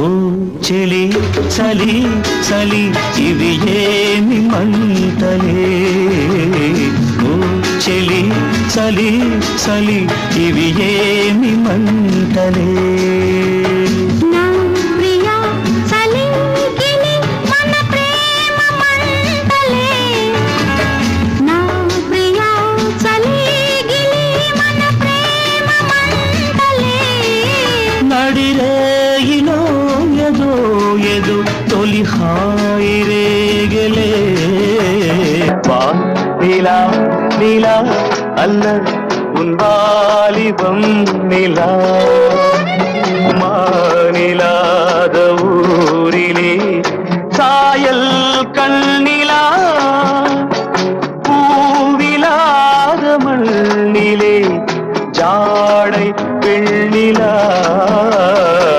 ఓ చెలి చలి చలి ఇవి ఏమి మంటలే. ఓ చెలి చలి చలి ఇవి ఏమి మంటలే. నా ಎದು ತೊಲಿ ಹಾಯಿರೇಗೆಲೆ வா நிலா நிலா அல்ல உன் வாலிபம் நிலா. மாநிலாத ஊரிலே சாயல் கண்ணிலா. பூவிலாத மண்ணிலே ஜாடை பெண்ணிலா.